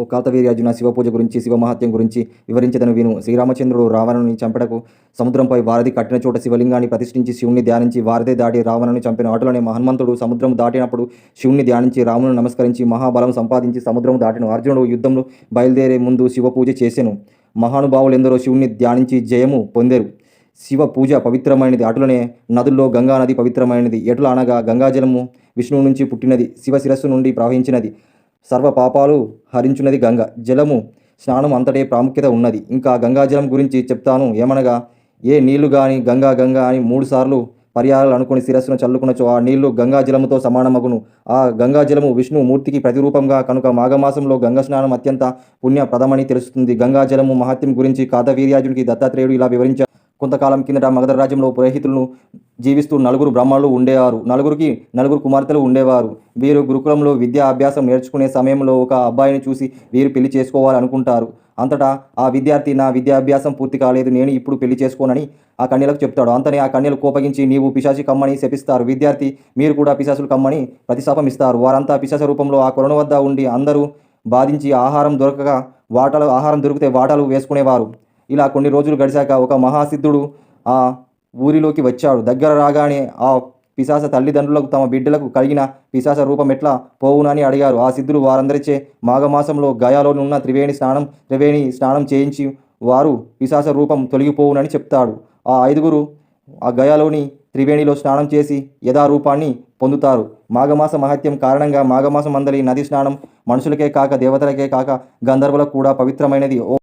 ఓ కాతవీర్యార్జున శివ పూజ గురించి శివమహత్యం గురించి వివరించదను విను. శ్రీరామచంద్రుడు రావణుని చంపడకు సముద్రంపై వారధి కట్టిన చోట శివలింగాన్ని ప్రతిష్ఠించి శివుణ్ణి ధ్యానించి వారధి దాటి రావణుని చంపిన ఆటలోనే హనుమంతుడు సముద్రం దాటినప్పుడు శివుణ్ణి ధ్యానించి రామును నమస్కరించి మహాబలం సంపాదించి సముద్రం దాటిన అర్జునుడు యుద్ధంలో బయలుదేరే ముందు శివ పూజ చేసెను. మహానుభావులు ఎందరో శివుణ్ణి ధ్యానించి జయము పొందేరు. శివ పూజ పవిత్రమైనది. అటులనే నదుల్లో గంగా నది పవిత్రమైనది. ఎటుల అనగా గంగాజలము విష్ణువు నుంచి పుట్టినది. శివ శిరస్సు నుండి ప్రవహించినది. సర్వ పాపాలు హరించున్నది గంగ. జలము స్నానం అంతటే ప్రాముఖ్యత ఉన్నది. ఇంకా గంగాజలం గురించి చెప్తాను. ఏమనగా ఏ నీళ్ళు గాని గంగా గంగా అని మూడుసార్లు పర్యాలు అనుకుని శిరస్సును చల్లుకునచో ఆ నీళ్ళు గంగాజలముతో సమానమగును. ఆ గంగాజలము విష్ణు మూర్తికి ప్రతిరూపంగా కనుక మాఘమాసంలో గంగా స్నానం అత్యంత పుణ్యప్రదమని తెలుస్తుంది. గంగాజలము మహత్యం గురించి కాదవీర్యాజునికి దత్తాత్రేయుడు ఇలా వివరించారు కొంతకాలం కిందట మగధ రాజ్యంలో పురోహితులను జీవిస్తూ నలుగురు బ్రాహ్మణులు ఉండేవారు. నలుగురికి నలుగురు కుమార్తెలు ఉండేవారు. వీరు గురుకులంలో విద్యా అభ్యాసం నేర్చుకునే సమయంలో ఒక అబ్బాయిని చూసి వీరు పెళ్ళి చేసుకోవాలనుకుంటారు. అంతటా ఆ విద్యార్థి నా విద్యాభ్యాసం పూర్తి కాలేదు నేను ఇప్పుడు పెళ్ళి చేసుకోనని ఆ కన్యలకు చెప్తాడు. అంతనే ఆ కన్యలు కోపగించి నీవు పిశాచి కమ్మని శపిస్తారు. విద్యార్థి మీరు కూడా పిశాసులు కమ్మని ప్రతిశాపం ఇస్తారు. వారంతా పిశాచ రూపంలో ఆ కొలను వద్ద ఉండి అందరూ బాధించి ఆహారం దొరకక వాటలు ఆహారం దొరికితే వాటలు వేసుకునేవారు. ఇలా కొన్ని రోజులు గడిచాక ఒక మహాసిద్ధుడు ఆ ఊరిలోకి వచ్చాడు. దగ్గర రాగానే ఆ పిశాస తల్లిదండ్రులకు తమ బిడ్డలకు కలిగిన పిశాస రూపం ఎట్లా పోవునని అడిగారు. ఆ సిద్ధుడు వారందరిచే మాఘమాసంలో గయాలో ఉన్న త్రివేణి స్నానం త్రివేణి స్నానం చేయించి వారు పిశాస రూపం తొలగిపోవునని చెప్తాడు. ఆ ఐదుగురు ఆ గయాలోని త్రివేణిలో స్నానం చేసి యథారూపాన్ని పొందుతారు. మాఘమాస మహత్యం కారణంగా మాఘమాసం అందరి నది స్నానం మనుషులకే కాక దేవతలకే కాక గంధర్వులకు కూడా పవిత్రమైనది. ఓ